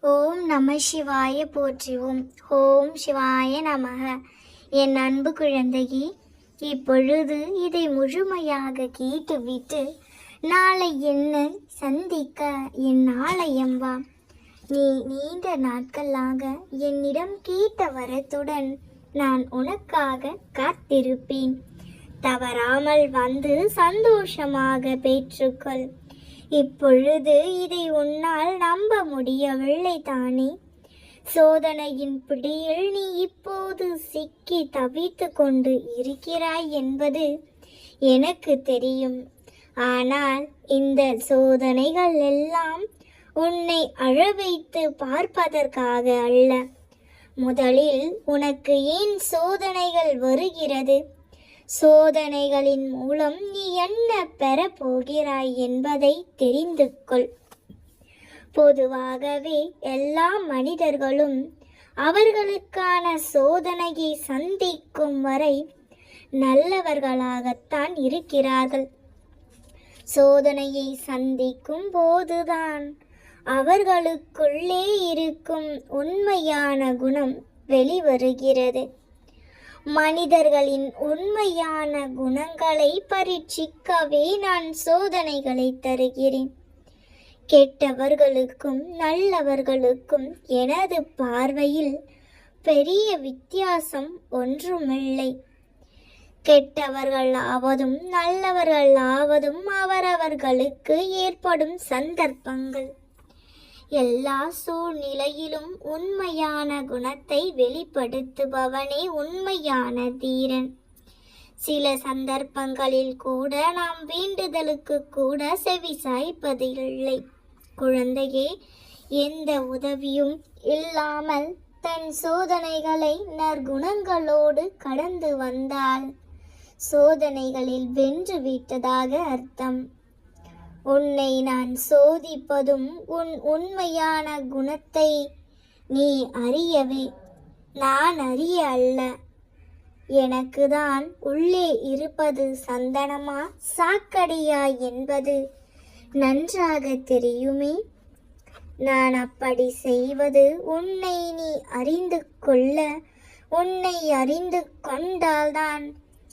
ஓம் நம சிவாய போற்றுவோம். ஓம் சிவாய நமக. என் அன்பு குழந்தையே இப்பொழுது இதை முழுமையாக கேட்டுவிட்டு நாளை என்ன சந்திக்க என் ஆலயம் வா. நீ நீண்ட நாட்களாக என்னிடம் கேட்ட வரத்துடன் நான் உனக்காக காத்திருப்பேன். தவறாமல் வந்து சந்தோஷமாக பெற்றுக்கொள். இப்பொழுது இதை உன்னால் நம்ப முடியவில்லை தானே. சோதனையின் பிடியில் நீ இப்போது சிக்கி தவித்து கொண்டு இருக்கிறாய் என்பது எனக்கு தெரியும். ஆனால் இந்த சோதனைகள் எல்லாம் உன்னை அழ வைத்து பார்ப்பதற்காக அல்ல. முதலில் உனக்கு ஏன் சோதனைகள் வருகிறது? சோதனைகளின் மூலம் நீ என்ன பெறப் போகிறாய் என்பதை தெரிந்து கொள். பொதுவாகவே எல்லா மனிதர்களும் அவர்களுக்கான சோதனையை சந்திக்கும் வரை நல்லவர்களாகத்தான் இருக்கிறார்கள். சோதனையை சந்திக்கும் போதுதான் அவர்களுக்குள்ளே இருக்கும் உண்மையான குணம் வெளிவருகிறது. மனிதர்களின் உண்மையான குணங்களை பரீட்சிக்கவே நான் சோதனைகளை தருகிறேன். கெட்டவர்களுக்கும் நல்லவர்களுக்கும் எனது பார்வையில் பெரிய வித்தியாசம் ஒன்றுமில்லை. கெட்டவர்கள் ஆவதும் நல்லவர்கள் ஆவதும் அவரவர்களுக்கு ஏற்படும் சந்தர்ப்பங்கள். எல்லா சூழ்நிலையிலும் உண்மையான குணத்தை வெளிப்படுத்துபவனே உண்மையான தீரன். சில சந்தர்ப்பங்களில் கூட நாம் வேண்டுதலுக்கு கூட செவி சாய்ப்பதில்லை குழந்தையே எந்த உதவியும் இல்லாமல் தன் சோதனைகளை நற்குணங்களோடு கடந்து வந்தால் சோதனைகளில் வென்று விட்டதாக அர்த்தம். உன்னை நான் சோதிப்பதும் உன் உண்மையான குணத்தை நீ அறியவே. நான் அறிய அல்ல. எனக்கு தான் உள்ளே இருப்பது சந்தனமா? சாக்கடையா என்பது நன்றாக தெரியுமே. நான் அப்படி செய்வது உன்னை நீ அறிந்து கொள்ள உன்னை அறிந்து கொண்டால்தான்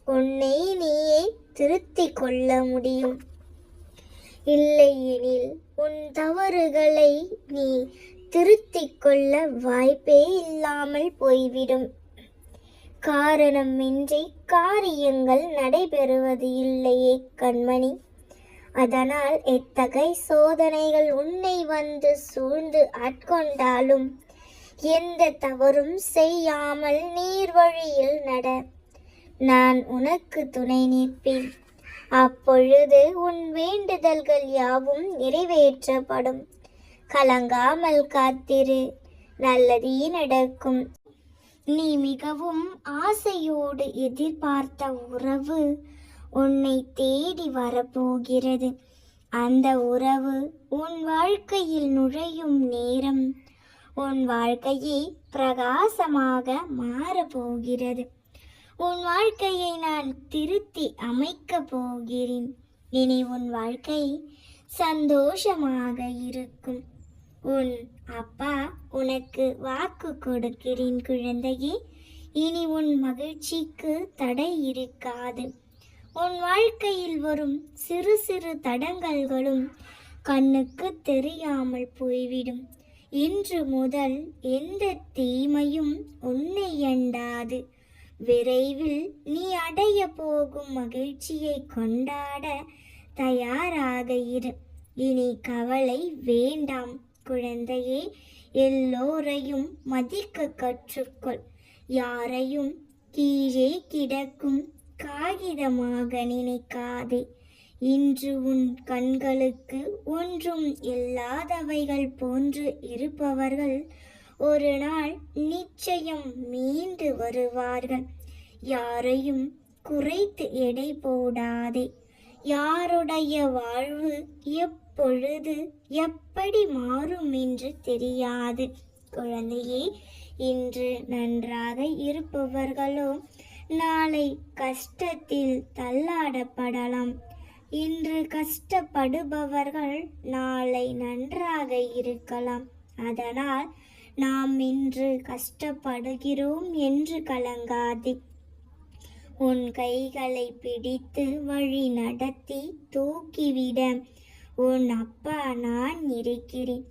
உன்னை நீயே திருத்திக் கொள்ள முடியும். இல்லையெனில் உன் தவறுகளை நீ திருத்திக் கொள்ள வாய்ப்பே இல்லாமல் போய்விடும். காரணமின்றி காரியங்கள் நடைபெறுவது இல்லையே கண்மணி. அதனால் எத்தகை சோதனைகள் உன்னை வந்து சூழ்ந்து ஆட்கொண்டாலும் எந்த தவறும் செய்யாமல் நீர் வழியில் நட. நான் உனக்கு துணை நிற்பேன். அப்பொழுது உன் வேண்டுதல்கள் யாவும் நிறைவேற்றப்படும். கலங்காமல் காத்திரு நல்லதே நடக்கும். நீ மிகவும் ஆசையோடு எதிர்பார்த்த உறவு உன்னை தேடி வரப்போகிறது. அந்த உறவு உன் வாழ்க்கையில் நுழையும் நேரம் உன் வாழ்க்கையே பிரகாசமாக மாறப்போகிறது. உன் வாழ்க்கையை நான் திருத்தி அமைக்க போகிறேன். இனி உன் வாழ்க்கை சந்தோஷமாக இருக்கும். உன் அப்பா உனக்கு வாக்கு கொடுக்கிறேன் குழந்தையே. இனி உன் மகிழ்ச்சிக்கு தடை இருக்காது. உன் வாழ்க்கையில் வரும் சிறு சிறு தடங்கல்களும் கண்ணுக்கு தெரியாமல் போய்விடும். இன்று முதல் எந்த தீமையும் உன்னை எண்டாது. விரைவில் நீ அடைய போகும் மகிழ்ச்சியை கொண்டாட தயாராக இரு. இனி கவலை வேண்டாம். குழந்தையே எல்லோரையும் மதிக்க கற்றுக்கொள். யாரையும் கீழே கிடக்கும் காகிதமாக நினைக்காதே. இன்று உன் கண்களுக்கு ஒன்றும் இல்லாதவைகள் போன்று இருப்பவர்கள் ஒரு நாள் நிச்சயம் மீண்டு வருவார்கள். யாரையும் குறைத்து எடை போடாதே. யாருடைய வாழ்வு எப்பொழுது எப்படி மாறும் என்று தெரியாது. குழந்தையே இன்று நன்றாக இருப்பவர்களோ நாளை கஷ்டத்தில் தள்ளாடப்படலாம். இன்று கஷ்டப்படுபவர்கள் நாளை நன்றாக இருக்கலாம். அதனால் நாம் இன்று கஷ்டப்படுகிறோம் என்று கலங்காதே. உன் கைகளை பிடித்து வழி நடத்தி தூக்கிவிட. உன் அப்பா நான் இருக்கிறேன்.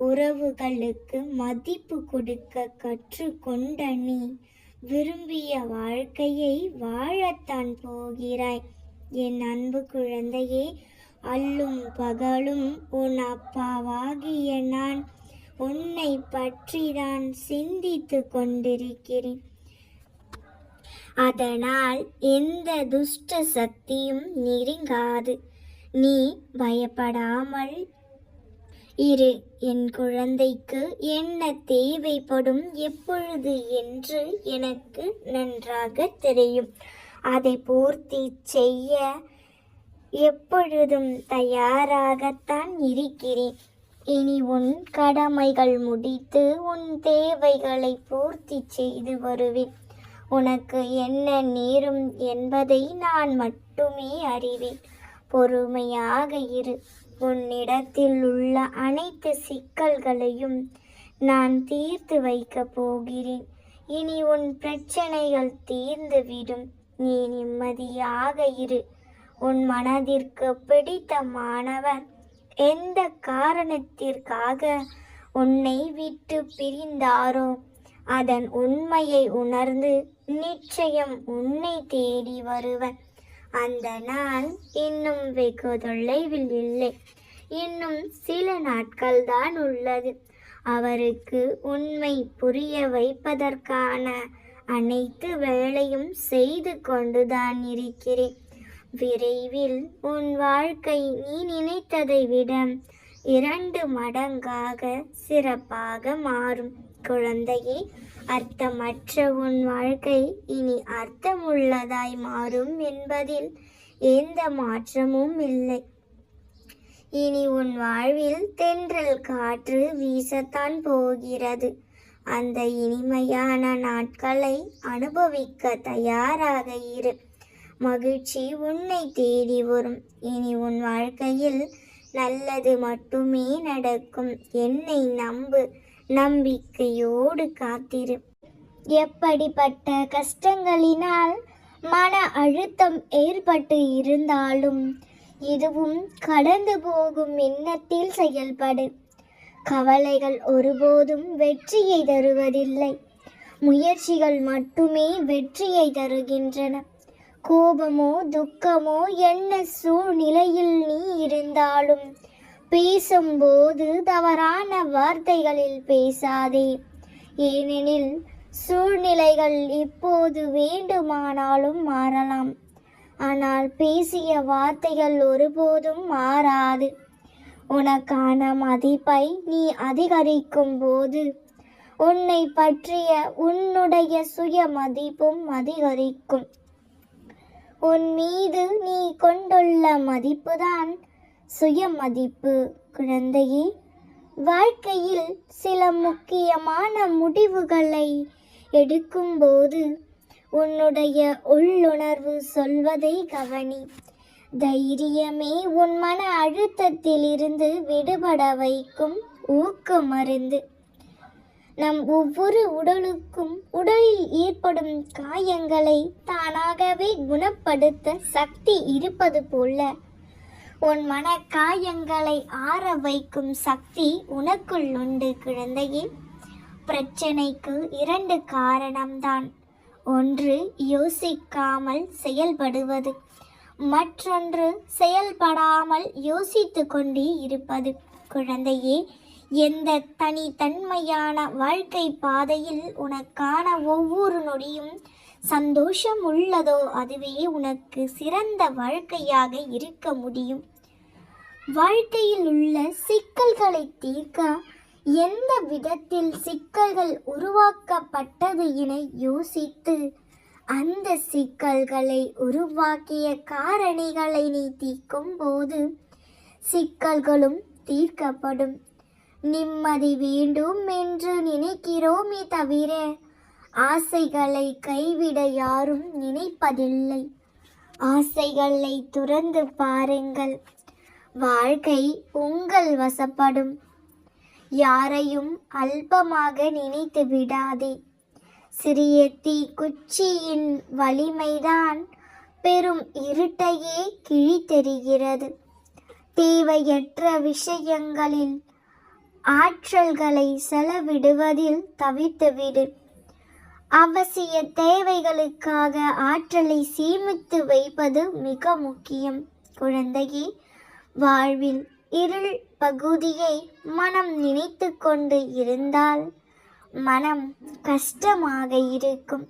உறவுகளுக்கு மதிப்பு கொடுக்க கற்றுக்கொண்ட நீ விரும்பிய வாழ்க்கையை வாழத்தான் போகிறாய். என் அன்பு குழந்தையே அல்லும் பகலும் உன் அப்பாவாகிய நான் உன்னை பற்றி தான் சிந்தித்து கொண்டிருக்கிறேன். அதனால் எந்த துஷ்ட சக்தியும் நெருங்காது. நீ பயப்படாமல் இரு. என் குழந்தைக்கு என்ன தேவைப்படும் எப்பொழுது என்று எனக்கு நன்றாக தெரியும். அதை பூர்த்தி செய்ய எப்பொழுதும் தயாராகத்தான் இருக்கிறேன். இனி உன் கடமைகள் முடித்து உன் தேவைகளை பூர்த்தி செய்து வருவேன். உனக்கு என்ன நேரும் என்பதை நான் மட்டுமே அறிவேன். பொறுமையாக இரு. உன்னிடத்தில் உள்ள அனைத்து சிக்கல்களையும் நான் தீர்த்து வைக்கப் போகிறேன். இனி உன் பிரச்சனைகள் தீர்ந்துவிடும். நீ நிம்மதியாக இரு. உன் மனதிற்கு பிடித்த மாணவர் எந்த காரணத்திற்காக உன்னை விட்டு பிரிந்தாரோ அதன் உண்மையை உணர்ந்து நிச்சயம் உன்னை தேடி வருவன். அந்த நாள் இன்னும் வெகு தொலைவில் இல்லை. இன்னும் சில நாட்கள் தான் உள்ளது. அவருக்கு உண்மை புரிய வைப்பதற்கான அனைத்து வேலையும் செய்து கொண்டுதான் இருக்கிறேன். விரைவில் உன் வாழ்க்கை நீ நினைத்ததை விட இரண்டு மடங்காக சிறப்பாக மாறும். குழந்தையே அர்த்தமற்ற உன் வாழ்க்கை இனி அர்த்தமுள்ளதாய் மாறும் என்பதில் எந்த மாற்றமும் இல்லை. இனி உன் வாழ்வில் தென்றல் காற்று வீசத்தான் போகிறது. அந்த இனிமையான நாட்களை அனுபவிக்க தயாராக இரு. மகிழ்ச்சி உன்னை தேடி வரும். இனி உன் வாழ்க்கையில் நல்லது மட்டுமே நடக்கும். என்னை நம்பு நம்பிக்கையோடு காத்திரு. எப்படிப்பட்ட கஷ்டங்களினால் மன அழுத்தம் ஏற்பட்டு இருந்தாலும் இதுவும் கடந்து போகும் எண்ணத்தில் செயல்படு. கவலைகள் ஒருபோதும் வெற்றியை தருவதில்லை. முயற்சிகள் மட்டுமே வெற்றியை தருகின்றன. கோபமோ துக்கமோ என்ன சூழ்நிலையில் நீ இருந்தாலும் பேசும்போது தவறான வார்த்தைகளில் பேசாதே. ஏனெனில் சூழ்நிலைகள் இப்போது வேண்டுமானாலும் மாறலாம். ஆனால் பேசிய வார்த்தைகள் ஒருபோதும் மாறாது. உனக்கான மதிப்பை நீ அதிகரிக்கும் போது உன்னை பற்றிய உன்னுடைய சுய மதிப்பும் அதிகரிக்கும். உன் மீது நீ கொண்டுள்ள மதிப்புதான் சுயமதிப்பு குழந்தையே. வாழ்க்கையில் சில முக்கியமான முடிவுகளை எடுக்கும்போது உன்னுடைய உள்ளுணர்வு சொல்வதை கவனி. தைரியமே உன் மன அழுத்தத்திலிருந்து விடுபட வைக்கும் ஊக்க மருந்து நம் ஒவ்வொரு உடலுக்கும் உடலில் ஏற்படும் காயங்களை தானாகவே குணப்படுத்த சக்தி இருப்பது போல. உன் மன காயங்களை ஆற வைக்கும் சக்தி உனக்குள் உண்டு குழந்தையே. பிரச்சனைக்கு இரண்டு காரணம்தான். ஒன்று யோசிக்காமல் செயல்படுவது. மற்றொன்று செயல்படாமல் யோசித்து கொண்டே இருப்பது. குழந்தையே எந்த தனித்தன்மையான வாழ்க்கை பாதையில் உனக்கான ஒவ்வொரு நொடியும் சந்தோஷம் உள்ளதோ அதுவே உனக்கு சிறந்த வாழ்க்கையாக இருக்க முடியும். வாழ்க்கையில் உள்ள சிக்கல்களை தீர்க்க எந்த விதத்தில் சிக்கல்கள் உருவாக்கப்பட்டது என யோசித்து அந்த சிக்கல்களை உருவாக்கிய காரணிகளை நீ தீர்க்கும் போது சிக்கல்களும் தீர்க்கப்படும். நிம்மதி வேண்டும் என்று நினைக்கிறோமே தவிர ஆசைகளை கைவிட யாரும் நினைப்பதில்லை. ஆசைகளை துறந்து பாருங்கள். வாழ்க்கை உங்கள் வசப்படும். யாரையும் அல்பமாக நினைத்து விடாதே. சிறிய தீ குச்சியின் வலிமைதான் பெரும் இருட்டையே கிழித்தெறிகிறது. தேவையற்ற விஷயங்களில் ஆற்றல்களை செலவிடுவதில் தவிர்த்துவிடு அவசிய தேவைகளுக்காக ஆற்றலை சேமித்து வைப்பது மிக முக்கியம். குழந்தையே வாழ்வில் இருள் பகுதியை மனம் நினைத்து கொண்டு இருந்தால் மனம் கஷ்டமாக இருக்கும்.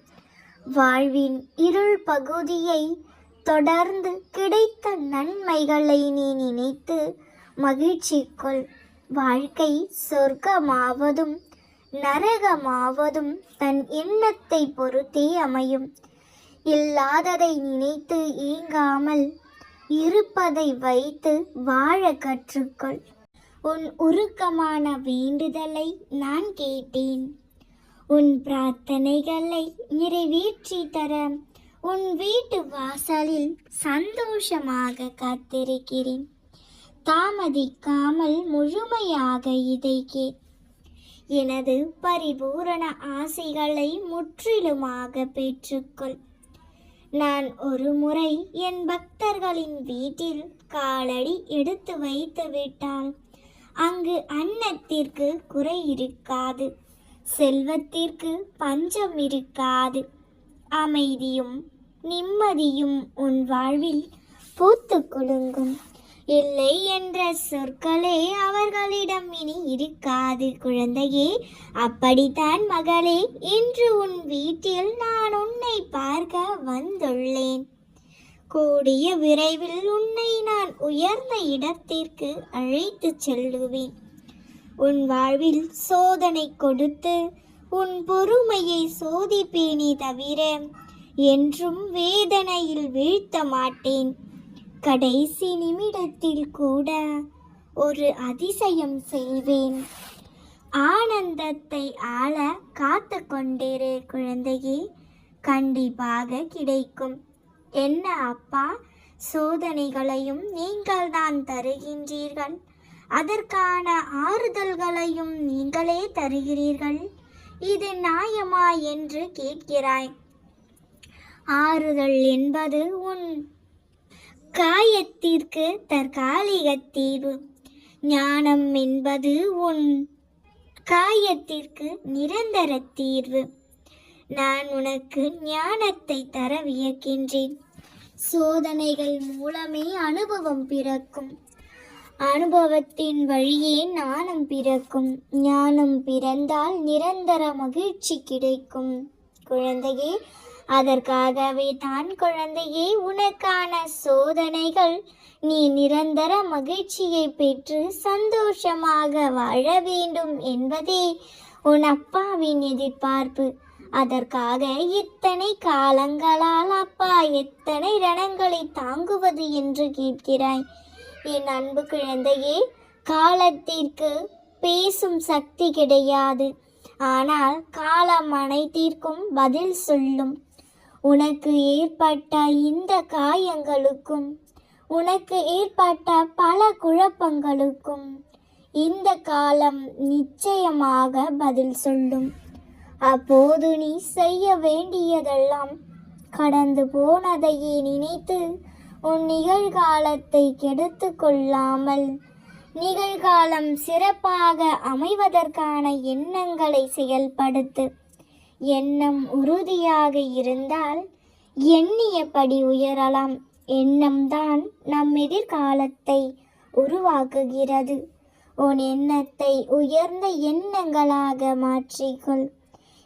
வாழ்வின் இருள் பகுதியை தொடர்ந்து கிடைத்த நன்மைகளை நீ நினைத்து மகிழ்ச்சி கொள். வாழ்க்கை சொர்க்கமாவதும் நரகமாவதும் தன் எண்ணத்தை பொறுத்தே அமையும். இல்லாததை நினைத்து ஏங்காமல் இருப்பதை வைத்து வாழ கற்றுக்கொள். உன் உருக்கமான வேண்டுதலை நான் கேட்டேன். உன் பிரார்த்தனைகளை நிறைவேற்றி தர உன் வீட்டு வாசலில் சந்தோஷமாக காத்திருக்கிறேன். தாமதிக்காமல் முழுமையாக இதை கே எனது பரிபூரண ஆசைகளை முற்றிலுமாக பெற்றுக்கொள். நான் ஒரு முறை என் பக்தர்களின் வீட்டில் காலடி எடுத்து வைத்து விட்டால் அங்கு அன்னத்திற்கு குறை இருக்காது செல்வத்திற்கு பஞ்சம் இருக்காது. அமைதியும் நிம்மதியும் உன் வாழ்வில் பூத்து குலுங்கும். இல்லை என்ற சொற்களே அவர்களிடம் இனி இருக்காது குழந்தையே. அப்படித்தான் மகளே இன்று உன் வீட்டில் நான் உன்னை பார்க்க வந்துள்ளேன். கூடிய விரைவில் உன்னை நான் உயர்ந்த இடத்திற்கு அழைத்துச் செல்லுவேன். உன் வாழ்வில் சோதனை கொடுத்து உன் பொறுமையை சோதிப்பேனே தவிர என்றும் வேதனையில் வீழ்த்த மாட்டேன். கடைசி நிமிடத்தில் கூட ஒரு அதிசயம் செய்வேன். ஆனந்தத்தை ஆள காத்து கொண்டிரு குழந்தையே கண்டிப்பாக கிடைக்கும். என்ன அப்பா? சோதனைகளையும் நீங்கள் தான் தருகின்றீர்கள். அதற்கான ஆறுதல்களையும் நீங்களே தருகிறீர்கள். இது நியாயமா என்று கேட்கிறாய். ஆறுதல் என்பது உன் காயத்திற்கு தற்காலிக தீர்வு. ஞானம் என்பது உன் காயத்திற்கு நிரந்தர தீர்வு. நான் உனக்கு ஞானத்தை தர வியக்கின்றேன். சோதனைகள் மூலமே அனுபவம் பிறக்கும். அனுபவத்தின் வழியே ஞானம் பிறக்கும். ஞானம் பிறந்தால் நிரந்தர மகிழ்ச்சி கிடைக்கும். குழந்தையே அதற்காகவே தான் குழந்தையே உனக்கான சோதனைகள். நீ நிரந்தர மகிழ்ச்சியை பெற்று சந்தோஷமாக வாழ வேண்டும் என்பதே உன் அப்பாவின் எதிர்பார்ப்பு. அதற்காக இத்தனை காலங்களால் அப்பா எத்தனை ரணங்களை தாங்குவது என்று கேட்கிறாய். என் அன்பு குழந்தையே காலத்திற்கு பேசும் சக்தி கிடையாது. ஆனால் காலம் அனைத்திற்கும் பதில் சொல்லும். உனக்கு ஏற்பட்ட இந்த காயங்களுக்கும் உனக்கு ஏற்பட்ட பல குழப்பங்களுக்கும் இந்த காலம் நிச்சயமாக பதில் சொல்லும். அப்போது நீ செய்ய வேண்டியதெல்லாம் கடந்து போனதையே நினைத்து உன் நிகழ்காலத்தை கெடுத்து கொள்ளாமல் நிகழ்காலம் சிறப்பாக அமைவதற்கான எண்ணங்களை செயல்படுத்து. எண்ணம் உறுதியாக இருந்தால் எண்ணியபடி உயரலாம். எண்ணம்தான் நம் எதிர்காலத்தை உருவாக்குகிறது. உன் எண்ணத்தை உயர்ந்த எண்ணங்களாக மாற்றிக்கொள்.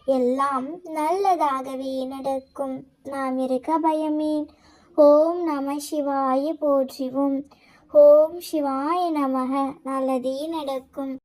எல்லாம் நல்லதாகவே நடக்கும். நாம் இருக்க பயமேன் ஓம் நம சிவாய போற்றிவோம். ஓம் சிவாய நமக. நல்லதே நடக்கும்.